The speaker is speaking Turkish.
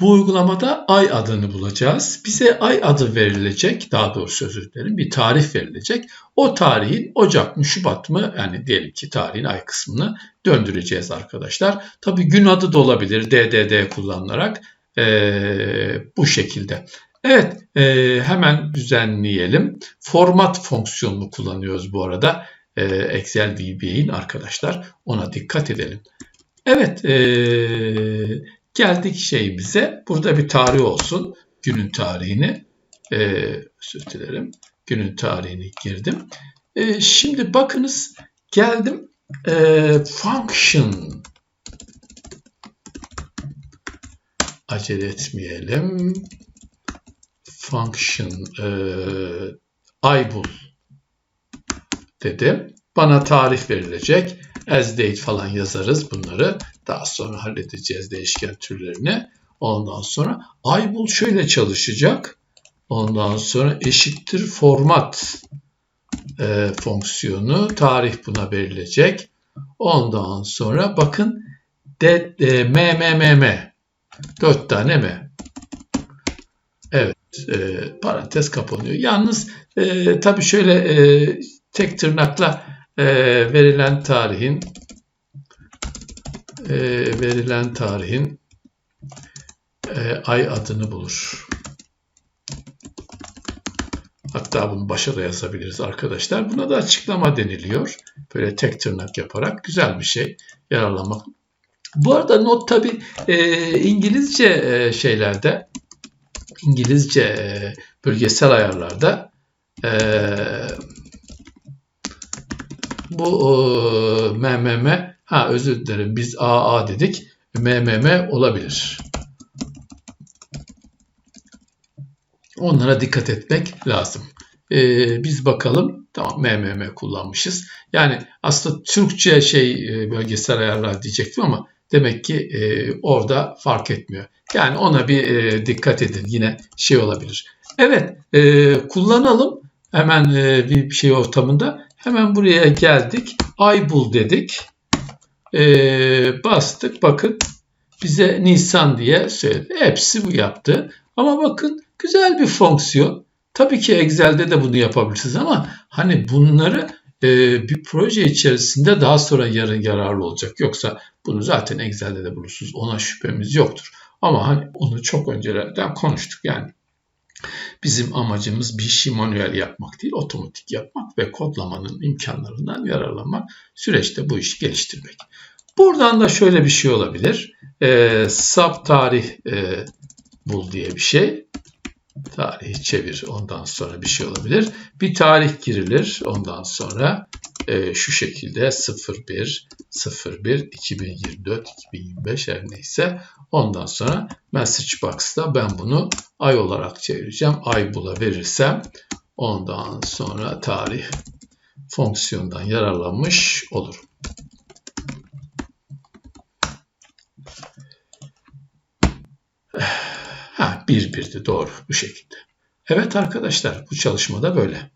Bu uygulamada ay adını bulacağız. Bize ay adı verilecek, daha doğrusu özür dilerim bir tarih verilecek. O tarihin Ocak mı Şubat mı yani diyelim ki tarihin ay kısmını döndüreceğiz arkadaşlar. Tabi gün adı da olabilir DDD kullanılarak ee, bu şekilde. Evet e, hemen düzenleyelim. Format fonksiyonunu kullanıyoruz bu arada. E, Excel VBA'in arkadaşlar ona dikkat edelim. Evet e, geldik şeyimize. Burada bir tarih olsun. Günün tarihini e, özür dilerim. Günün tarihini girdim. E, şimdi bakınız geldim e, function acele etmeyelim. Function e, aybul dedim. Bana tarih verilecek. As date falan yazarız bunları. Daha sonra halledeceğiz değişken türlerini. Ondan sonra aybul şöyle çalışacak. Ondan sonra eşittir format e, fonksiyonu tarih buna verilecek. Ondan sonra bakın de, e, m m m m 4 tane mi? Evet e, parantez kapanıyor. Yalnız e, tabii şöyle e, tek tırnakla e, verilen tarihin e, verilen tarihin e, ay adını bulur. Hatta bunu başa da yazabiliriz arkadaşlar. Buna da açıklama deniliyor. Böyle tek tırnak yaparak güzel bir şey yararlanmak. Bu arada not tabi e, İngilizce e, şeylerde İngilizce e, bölgesel ayarlarda e, bu e, MMM ha özür dilerim biz AA dedik MMM olabilir. Onlara dikkat etmek lazım. Ee, biz bakalım tamam MMM kullanmışız. Yani aslında Türkçe şey e, bölgesel ayarlar diyecektim ama demek ki e, orada fark etmiyor. Yani ona bir e, dikkat edin yine şey olabilir. Evet e, kullanalım hemen e, bir şey ortamında. Hemen buraya geldik. Ay bul dedik. E, bastık bakın bize Nisan diye söyledi. Hepsi bu yaptı. Ama bakın güzel bir fonksiyon. Tabii ki Excel'de de bunu yapabilirsiniz ama hani bunları e, bir proje içerisinde daha sonra yarın yararlı olacak. Yoksa bunu zaten Excel'de de bulursunuz. Ona şüphemiz yoktur. Ama hani onu çok öncelerden konuştuk yani. Bizim amacımız bir işi manuel yapmak değil, otomatik yapmak ve kodlamanın imkanlarından yararlanmak, süreçte bu işi geliştirmek. Buradan da şöyle bir şey olabilir. E, sub tarih e, bul diye bir şey. Tarihi çevir ondan sonra bir şey olabilir. Bir tarih girilir ondan sonra e, şu şekilde 01 01 2024 2025 her neyse ondan sonra message box'ta ben bunu ay olarak çevireceğim. Ay bula verirsem ondan sonra tarih fonksiyondan yararlanmış olurum. Ha, bir birdi doğru bu şekilde. Evet arkadaşlar bu çalışmada böyle.